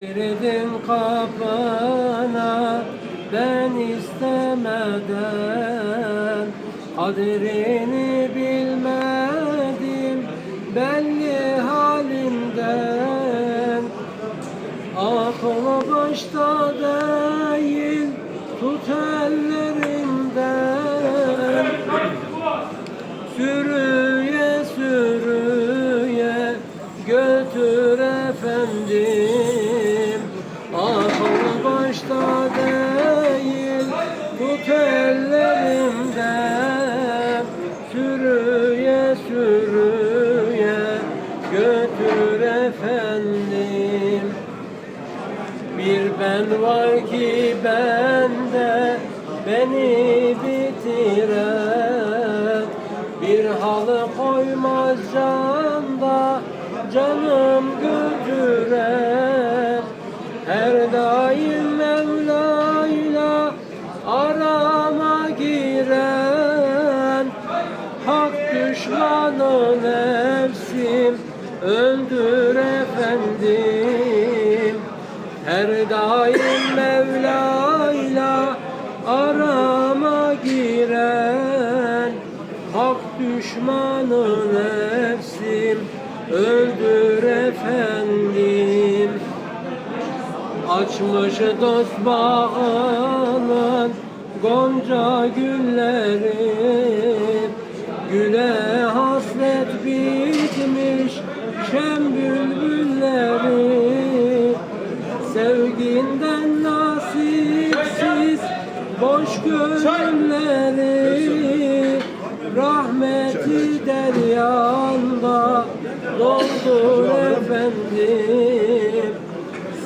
Girdin kapına ben istemeden Kadrini tut ellerimden Sürüye sürüye götür efendim. Bir ben var ki bende beni bitiren. Bir halı koymaz canda canım götüren Her daim düşmanı nefsim öldür efendim. Her daim Mevla'yla arama giren Hak düşmanı nefsim öldür efendim. Açmış dost bağının gonca gülleri Güle hasret bitmiş şem bülbülleri. Sevginden nasipsiz boş gönülleri. Rahmeti deryanda doldur efendim.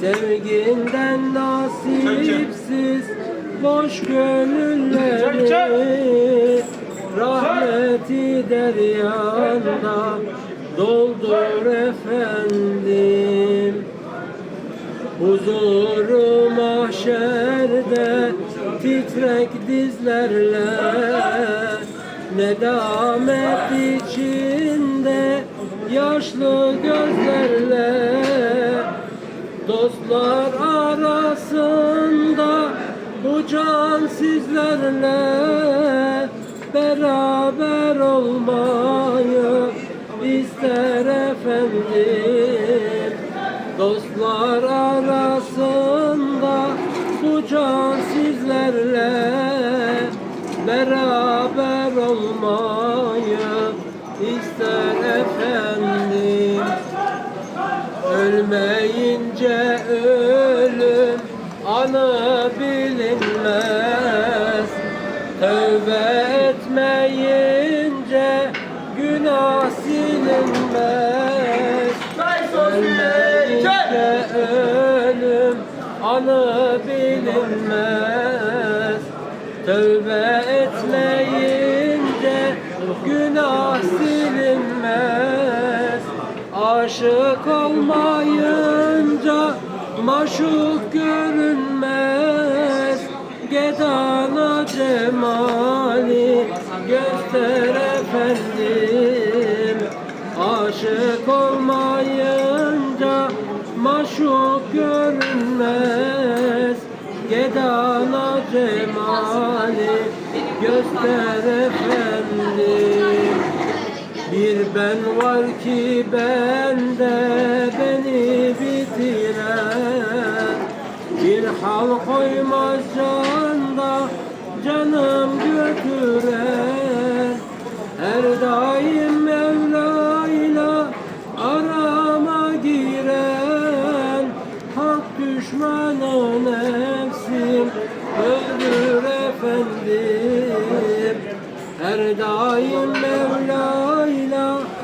Sevginden nasipsiz boş gönülleri Rahmeti deryanda doldur efendim. Huzuru mahşerde titrek dizlerle Nedamet içinde yaşlı gözlerle Dostlar arasında bu can sizlerle Beraber olmayı ister efendim. Dostlar arasında bu can sizlerle Beraber olmayı ister efendim. Ölmeyince ölüm anı bilinmez. Tövbe etmeyince günah silinmez. Ölmeyince ölüm anı bilinmez. Tövbe etmeyince günah silinmez. Aşık olmayınca maşuk görünmez. Gedana cemali göster efendim. Aşık olmayınca maşuk görünmez. Gedana cemali göster efendim. Bir ben var ki bende beni bitiren. Bir hal koymaz canda canım Her daim Mevla